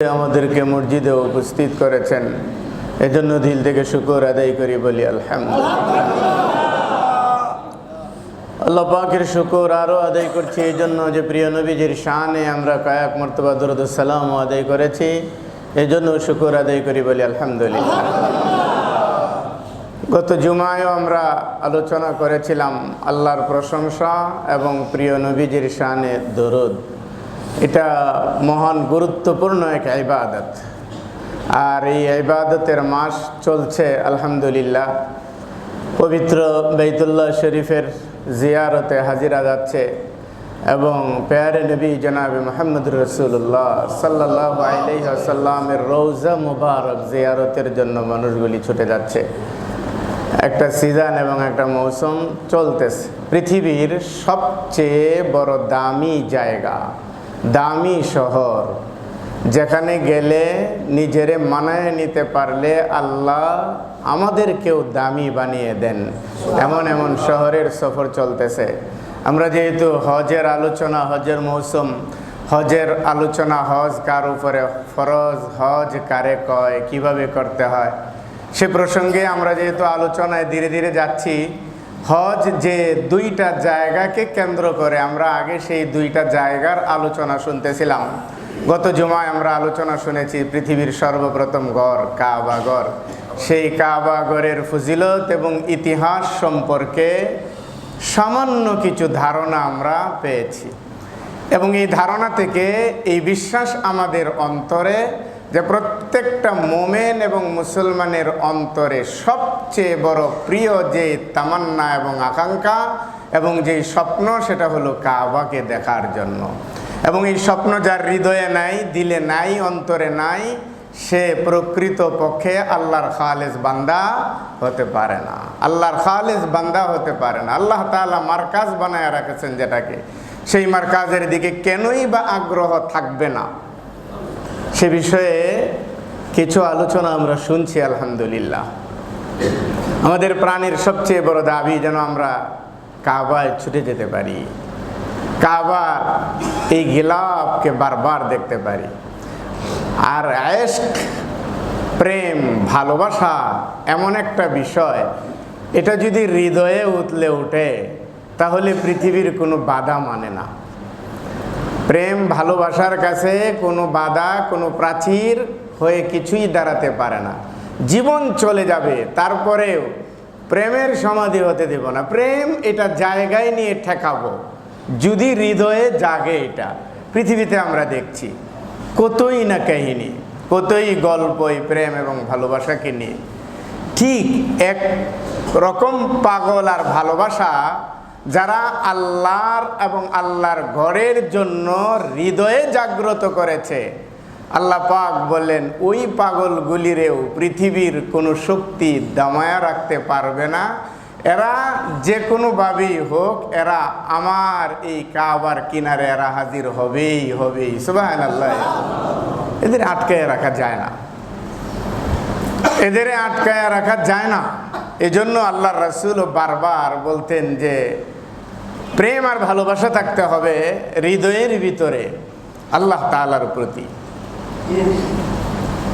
আমাদেরকে মসজিদে উপস্থিত করেছেন। এজন্য দিল থেকে শুকর আদায় করি বলি আল্লাহ পাকের শুকর আরও আদায় করছি এই জন্য যে প্রিয় নবীজির শানে আমরা কয়েক মর্তবা দরুদুসালাম আদায় করেছি এই জন্য শুকর আদায় করি বলি, আলহামদুলিল্লাহ। গত জুমায়ও আমরা আলোচনা করেছিলাম আল্লাহর প্রশংসা এবং প্রিয় নবীজির শানে দরুদ। এটা মহান গুরুত্বপূর্ণ এক ইবাদত। আর এই ইবাদতের মাস চলছে, আলহামদুলিল্লাহ। পবিত্র বেতুল্লাহ শরীফের জিয়ারতে হাজিরা যাচ্ছে এবং পেয়ারে নবী জনাবে মোহাম্মদ রসুল্লাহ সাল্লাহ আলাইসাল্লামের রৌজা মুবারক জিয়ারতের জন্য মানুষগুলি ছুটে যাচ্ছে। একটা সিজন এবং একটা মৌসুম চলতেছে। পৃথিবীর সবচেয়ে বড় দামি জায়গা দামি শহর, যেখানে গেলে নিজেরে মানায় নিতে পারলে আল্লাহ আমাদেরকেও দামি বানিয়ে দেন। এমন এমন শহরের সফর চলতেছে। আমরা যেহেতু হজের আলোচনা, হজের মৌসুম, হজের আলোচনা, হজ কার উপরে ফরজ, হজ কারে কয়, কীভাবে করতে হয়, সে প্রসঙ্গে আমরা যেহেতু আলোচনায় ধীরে ধীরে যাচ্ছি হজ যে দুইটা জায়গাকে কেন্দ্র করে আমরা আগে সেই দুইটা জায়গার আলোচনা শুনতেছিলাম। গত জুমায় আমরা আলোচনা শুনেছি পৃথিবীর সর্বপ্রথম গড় কাবা গড়। সেই কাবা গড়ের ফজিলত এবং ইতিহাস সম্পর্কে সামান্য কিছু ধারণা আমরা পেয়েছি। এবং এই ধারণা থেকে এই বিশ্বাস আমাদের অন্তরে যে প্রত্যেকটা মোমেন এবং মুসলমানের অন্তরে সবচেয়ে বড় প্রিয় যে তামান্না এবং আকাঙ্ক্ষা এবং যেই স্বপ্ন, সেটা হলো কাবাকে দেখার জন্য। এবং এই স্বপ্ন যার হৃদয়ে নাই, দিলে নাই, অন্তরে নাই, সে প্রকৃত পক্ষে আল্লাহর খালেজ বান্দা হতে পারে না। আল্লাহর খালেজ বান্দা হতে পারে না। আল্লাহ তাআলা মার্কাজ বানায় রাখেছেন যেটাকে। সেই মার্কাজের দিকে কেনই বা আগ্রহ থাকবে না। সে বিষয়ে কিছু আলোচনা আমরা শুনছি, আলহামদুলিল্লাহ। আমাদের প্রাণের সবচেয়ে বড় দাবি যেন আমরা কাবায় ছুটে যেতে পারি। কাবার এই গিলাপকে বারবার দেখতে পারি। আর এশক প্রেম, ভালোবাসা এমন একটা বিষয়, এটা যদি হৃদয়ে উতলে ওঠে, তাহলে পৃথিবীর কোনো বাধা মানে না। প্রেম ভালোবাসার কাছে কোনো বাধা, কোনো প্রাচীর হয়ে কিছুই দাঁড়াতে পারে না। জীবন চলে যাবে, তারপরেও প্রেমের সমাধি হতে দেব না। প্রেম এটা জায়গায় নিয়ে ঠেকাবো, যদি হৃদয়ে জাগে এটা। পৃথিবীতে আমরা দেখছি, কতই না কাহিনী, কতই গল্প এই প্রেম এবং ভালোবাসাকে নিয়ে। ঠিক এক রকম পাগল আর ভালোবাসা যারা আল্লাহর এবং আল্লাহর ঘরের জন্য হৃদয়ে জাগ্রত করেছে, আল্লাহ পাক বললেন, ওই পাগলগুলিরেও পৃথিবীর কোনো শক্তি দামায়া রাখতে পারবে না। এরা যে কোনোভাবেই হোক, এরা আমার এই কাবার কিনারে এরা হাজির হবেই হবেই। সুবাহ আল্লাহ এদের আটকায় রাখা যায় না। এদের আটকায় রাখা যায় না। এজন্য আল্লাহ রসুল বারবার বলতেন যে প্রেম আর ভালোবাসা থাকতে হবে হৃদয়ের ভিতরে, আল্লাহ তালার প্রতি।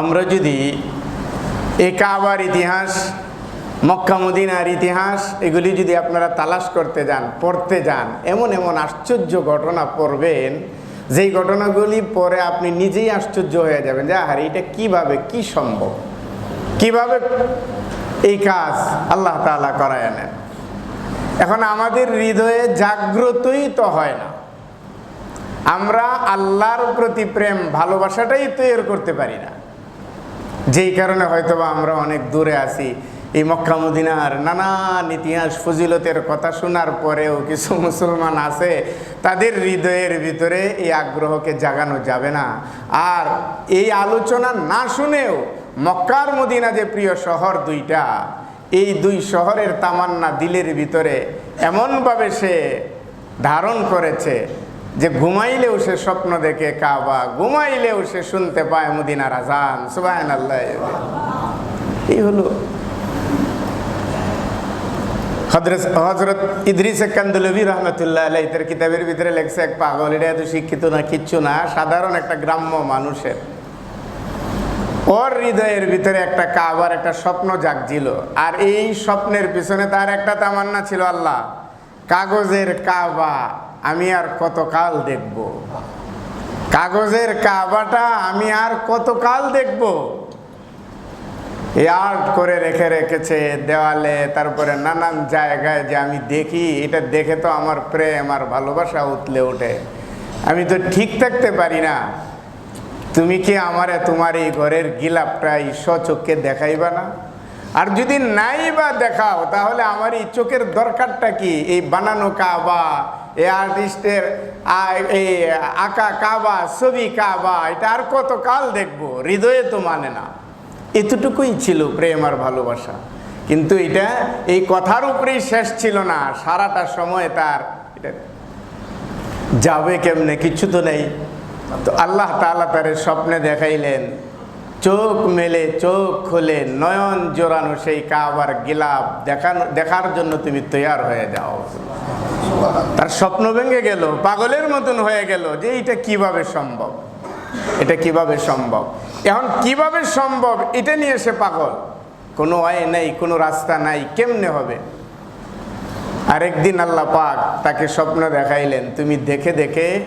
আমরা যদি এই কাবার ইতিহাস, মক্কা মদিনার ইতিহাস, এগুলি যদি আপনারা তালাশ করতে যান, পড়তে যান, এমন এমন আশ্চর্য ঘটনা পড়বেন, যেই ঘটনাগুলি পরে আপনি নিজেই আশ্চর্য হয়ে যাবেন যে, আহারে, এটা কীভাবে, কি সম্ভব? কীভাবে এই কাজ আল্লাহ তালা করায় নেন এখন আমাদের হৃদয়ে জাগ্রতই তো হয় না। আমরা আল্লাহর প্রতি প্রেম, ভালোবাসাটাই তৈরি করতে পারি না। যেই কারণে হয়তোবা আমরা অনেক দূরে আছি। এই মক্কা, মদিনার নানান ইতিহাস, ফজিলতের কথা শোনার পরেও কিছু মুসলমান আছে, তাদের হৃদয়ের ভিতরে এই আগ্রহকে জাগানো যাবে না। আর এই আলোচনা না শুনেও মক্কার, মদিনা যে প্রিয় শহর দুইটা এই দুই শহরের তামান্না দিলের ভিতরে এমনভাবে সে ধারণ করেছে যে ঘুমাইলেও সে স্বপ্ন দেখে কাবা, ঘুমাইলেও সে শুনতে পায় মদিনার আজান। সুবাহ আল্লাহ এই হলো হজরত ইদ্রিস কান্দুলবি রহমতুল্লাহ তার কিতাবের ভিতরে লেখছে, এক পাগল, এটা এত শিক্ষিত না, কিচ্ছু না, সাধারণ একটা গ্রাম্য মানুষের ওর হৃদয়ের ভিতরে একটা কাবার একটা স্বপ্ন জাগছিল। আর এই স্বপ্নের পিছনে তার একটা তামান্না ছিল, আল্লাহ, কাগজের কাবা আমি আর কতকাল দেখব? কাগজের কাবাটা আমি আর কতকাল দেখব? আর্ট করে রেখে রেখেছে দেওয়ালে, তারপরে নানান জায়গায় যে আমি দেখি, এটা দেখে তো আমার প্রেম আর ভালোবাসা উতলে ওঠে। আমি তো ঠিক থাকতে পারি না। তুমি কি আমারে তোমার এই ঘরের গিলাপটা স্বচক্ষে দেখাইবা না? আর যদি নাই বা দেখাও, তাহলে আমার এই চোখের দরকারটা কি? এই বানানো কাবা এ আর্টিস্টের এই আঁকা কাবা, ছবি কাবা, এটা আর কত কাল দেখব? হৃদয়ে তো মানে না। এতটুকুই ছিল প্রেম আর ভালোবাসা। কিন্তু এটা এই কথার উপরেই শেষ ছিল না। সারাটা সময় তার, এটা যাবে কেমনে? কিছু তো নেই। তো আল্লাহ তাআলা তার স্বপ্নে দেখাইলেন চোখ মেলে চোখ খুলে নয়ন জোরানো সেই কাবার গিলাপ দেখানো দেখার জন্য তুমি তৈয়ার হয়ে যাও। তার স্বপ্ন ভেঙে গেল পাগলের মতন হয়ে গেল যে এটা কীভাবে সম্ভব? এটা কীভাবে সম্ভব? এখন কীভাবে সম্ভব? এটা নিয়ে সে পাগল। কোনো আয় নাই কোনো রাস্তা নাই কেমনে হবে? আরেকদিন আল্লাহ পাক তাকে স্বপ্ন দেখাইলেন তুমি দেখে দেখে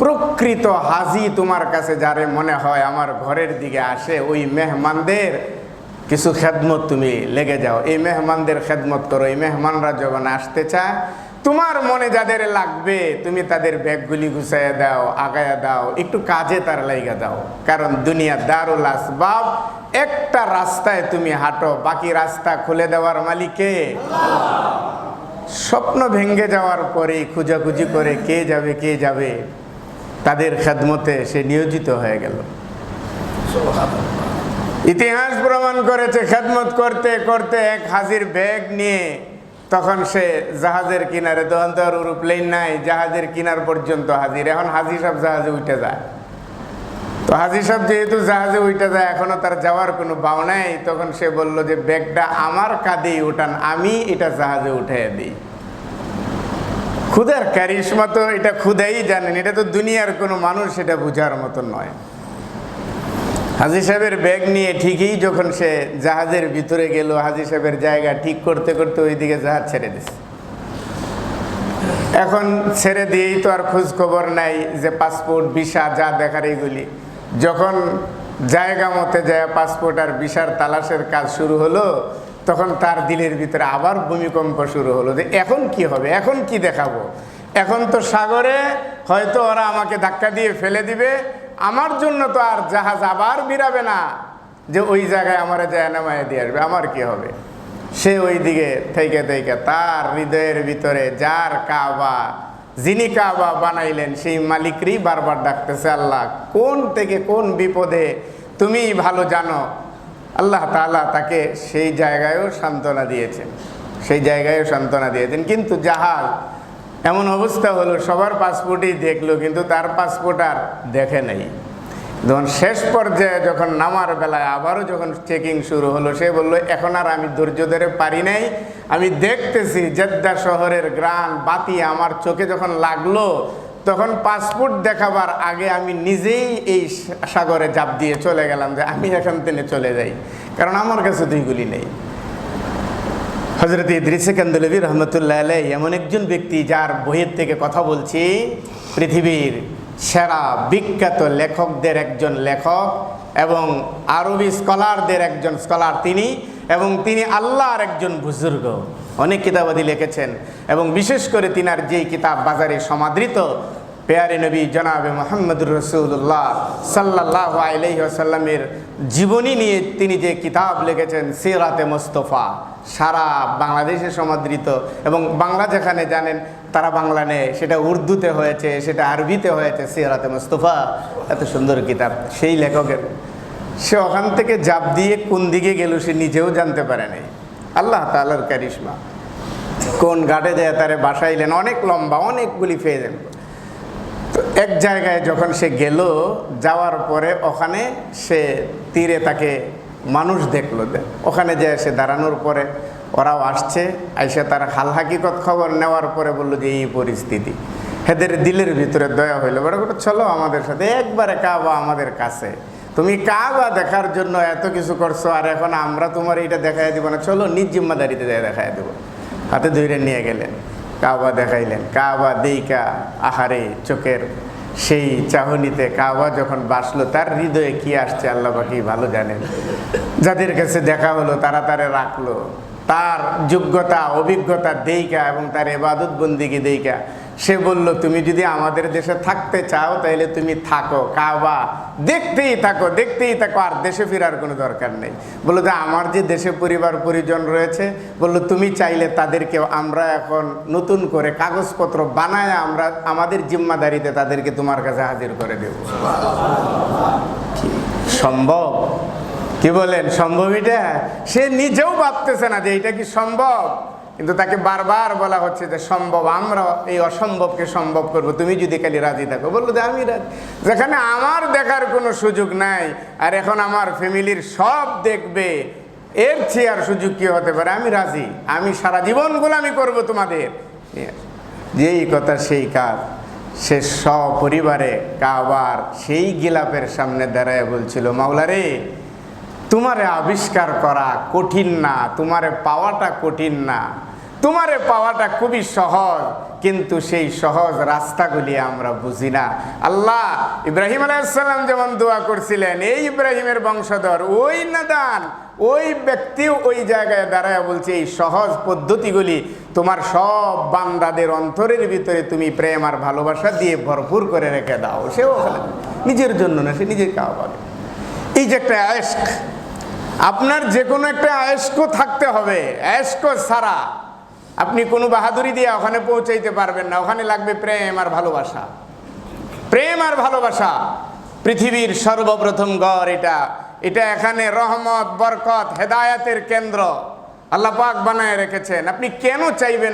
প্রকৃত হাজি তোমার কাছে যারে মনে হয় আমার ঘরের দিকে আসে, ওই মেহমানদের কিছু খেদমত তুমি লেগে যাও। এই মেহমানদের খেদমত করো, এই মেহমানরা যখন আসতে চায়, তোমার মনে যাদের লাগবে, তুমি তাদের ব্যাগগুলি গুছাইয়া দাও আগায়া দাও, একটু কাজে তার লাইগা দাও। কারণ দুনিয়া দারুল আসবাব, একটা রাস্তায় তুমি হাঁটো, বাকি রাস্তা খুলে দেওয়ার মালিকে। স্বপ্ন ভেঙে যাওয়ার পরেই খুঁজাখুঁজি করে কে যাবে কে যাবে? তাদের খেদমতে সে নিয়োজিত হয়ে গেল। ইতিহাস প্রমাণ করেছে, খেদমত করতে করতে এক হাজির ব্যাগ নিয়ে তখন সে জাহাজের কিনারে তখন তো আর নাই, জাহাজের কিনার পর্যন্ত হাজির। এখন হাজি সব জাহাজে উঠে যায়। তো হাজি সাহেব যেহেতু জাহাজে উঠে যায়, এখনও তার যাওয়ার কোনো বাও নাই, তখন সে বলল যে, ব্যাগটা আমার কাঁধেই উঠান, আমি এটা জাহাজে উঠে দিই। খুদার ক্যারিশমা তো এটা খুদাই জানেন, এটা তো দুনিয়ার কোনো মানুষ এটা বোঝার মতো নয়। হাজি সাহেবের ব্যাগ নিয়ে ঠিকই যখন সে জাহাজের ভিতরে গেল, হাজি সাহেবের জায়গা ঠিক করতে করতে ওইদিকে জাহাজ ছেড়ে দিছে। এখন ছেড়ে দিয়েই তো আর খোঁজ খবর নাই যে পাসপোর্ট, ভিসা যা দেখার এইগুলি। যখন জায়গা মতে যায় পাসপোর্ট আর ভিসার তালাশের কাজ শুরু হলো তখন তার দিলের ভিতরে আবার ভূমিকম্প শুরু হলো যে এখন কি হবে? এখন কি দেখাবো? এখন তো সাগরে হয়তো ওরা আমাকে ধাক্কা দিয়ে ফেলে দিবে। আমার জন্য তো আর জাহাজ আবার বিরাবে না যে ওই জায়গায় আমার যায় নামায় দিয়ে আসবে। আমার কি হবে? সে ওই দিকে থেকে থেকে তার হৃদয়ের ভিতরে যার কাবা, যিনি কাবা বানাইলেন, সেই মালিকরই বারবার ডাকতেছে, আল্লাহ, কোন থেকে কোন বিপদে তুমি ভালো জানো? আল্লাহ তাআলা তাকে সেই জায়গায়ও সান্ত্বনা দিয়েছেন। সেই জায়গায়ও সান্ত্বনা দিয়েছেন। কিন্তু জাহাজ, এমন অবস্থা হলো, সবার পাসপোর্টই দেখল, কিন্তু তার পাসপোর্ট আর দেখে নাই। যখন শেষ পর্যায়ে যখন নামার বেলায় আবারও যখন চেকিং শুরু হলো, সে বলল, এখন আর আমি ধৈর্য ধরে পারি নাই। আমি দেখতেছি জেদ্দা শহরের গ্রান বাতি আমার চোখে যখন লাগল তখন পাসপোর্ট দেখাবার আগে আমি নিজেই এই সাগরে জাপ দিয়ে চলে গেলাম যে আমি এখান থেকে চলে যাই। কারণ আমার কাছে দুইগুলি নেই। হজরত ইদ্রিসে রহমতুল্লাহ আলাই এমন একজন ব্যক্তি যার বইয়ের থেকে কথা বলছি, পৃথিবীর সেরা বিখ্যাত লেখকদের একজন লেখক এবং আরবি স্কলারদের একজন স্কলার তিনি। এবং তিনি আল্লাহর একজন বুজুর্গ। অনেক কিতাবাদি লিখেছেন এবং বিশেষ করে তিনার যেই কিতাব বাজারে সমাদৃত, পেয়ারে নবী জনাবে মোহাম্মদুর রসুল্লাহ সাল্লাহ আলহিহাসাল্লামের জীবনী নিয়ে তিনি যে কিতাব লিখেছেন, সিরাতে মোস্তফা, সারা বাংলাদেশে সমাদৃত এবং বাংলা যেখানে জানেন তারা বাংলা নেয়, সেটা উর্দুতে হয়েছে, সেটা আরবিতে হয়েছে, সিরাতে মোস্তফা। এত সুন্দর কিতাব, সেই লেখকের সে ওখান থেকে জাপ দিয়ে কোন দিকে গেল সে নিজেও জানতে পারে নাই। আল্লাহ তালার ক্যারিশমা কোন ঘাটে যায় তারে বাসাইলেন অনেক লম্বা অনেকগুলি ফেজেন তো এক জায়গায় যখন সে গেল, যাওয়ার পরে ওখানে সে তীরে তাকে মানুষ দেখল। ওখানে যে সে দাঁড়ানোর পরে ওরাও আসছে, আইসে তার হাল হাকিকত খবর নেওয়ার পরে বলল যে, এই পরিস্থিতি। হেদের দিলের ভিতরে দয়া হইল। বড় করে চলো আমাদের সাথে, একবারে কাবা আমাদের কাছে। তুমি কাবা দেখার জন্য এত কিছু করছ, আর এখন আমরা তোমার এটা দেখাই দিব না। চলো নিজ জিম্মাদারিতে দেখাই দেবো। হাতে ধরে নিয়ে গেলেন, কাবা দেখাইলেন। কাবা দেইকা আহারে চোখের সেই চাহনিতে কাবা যখন বাসলো, তার হৃদয়ে কি আসছে আল্লাহ পাকি ভালো জানেন। যাদের কাছে দেখা হলো, তারা তারে রাখল। তার যোগ্যতা, অভিজ্ঞতা দেইকা এবং তার এবাদত বন্দিকে দেইকা। সে বলল, তুমি যদি আমাদের দেশে থাকতে চাও তাহলে তুমি থাকো, কাবা। দেখতেই থাকো দেখতেই থাকো, আর দেশে ফেরার কোনো দরকার নেই। বলল যে আমার যে দেশে পরিবার পরিজন রয়েছে, বলল, তুমি চাইলে তাদেরকে আমরা এখন নতুন করে কাগজপত্র বানায় আমরা আমাদের জিম্মাদারিতে তাদেরকে তোমার কাছে হাজির করে দেব। সম্ভব? কি বলেন, সম্ভব এটা? সে নিজেও ভাবতেছে না যে এটা কি সম্ভব। কিন্তু তাকে বারবার বলা হচ্ছে যে সম্ভব, আমরা এই অসম্ভবকে সম্ভব করব। তুমি যদি খালি রাজি থাকো, বলল যে আমি রাজি। যেখানে আমার দেখার কোনো সুযোগ নাই, আর এখন আমার ফ্যামিলির সব দেখবে, এর চেয়ে আর সুযোগ কি হতে পারে? আমি রাজি। আমি সারা জীবন গোলামি করব তোমাদের। যেই কথা সেই কাজ। সে সপরিবারে কাবার সেই গিলাপের সামনে দাঁড়ায় বলছিল, মাওলারে তোমারে আবিষ্কার করা কঠিন না, তোমারে পাওয়াটা কঠিন না। তোমারে পাওয়াটা খুবই সহজ, কিন্তু সেই সহজ রাস্তাগুলি আমরা বুঝি না। আল্লাহ ইব্রাহিম আলাইসাল্লাম যেমন দোয়া করছিলেন, এই ইব্রাহিমের বংশধর, ওই নাদান, ওই ব্যক্তিও ওই জায়গায় দাঁড়ায় বলছে, এই সহজ পদ্ধতিগুলি তোমার সব বান্দাদের অন্তরের ভিতরে তুমি প্রেম আর ভালোবাসা দিয়ে ভরপুর করে রেখে দাও। সেও নিজের জন্য না, সে নিজে খাওয়া পাবে এই যে একটা আয়েস্ক আপনার যে কোনো একটা আয়স্ক থাকতে হবে, আয়স্ক ছাড়া আপনি কোনো বাহাদুরি দিয়ে ওখানে পৌঁছাইতে পারবেন না। ওখানে লাগবে প্রেম আর ভালোবাসা। প্রেম আর ভালোবাসা, পৃথিবীর সর্বপ্রথম গড় এটা। এটা এখানে রহমত, বরকত, হেদায়াতের কেন্দ্র। আল্লাহ পাক বানায় রেখেছেন। আপনি কেন চাইবেন?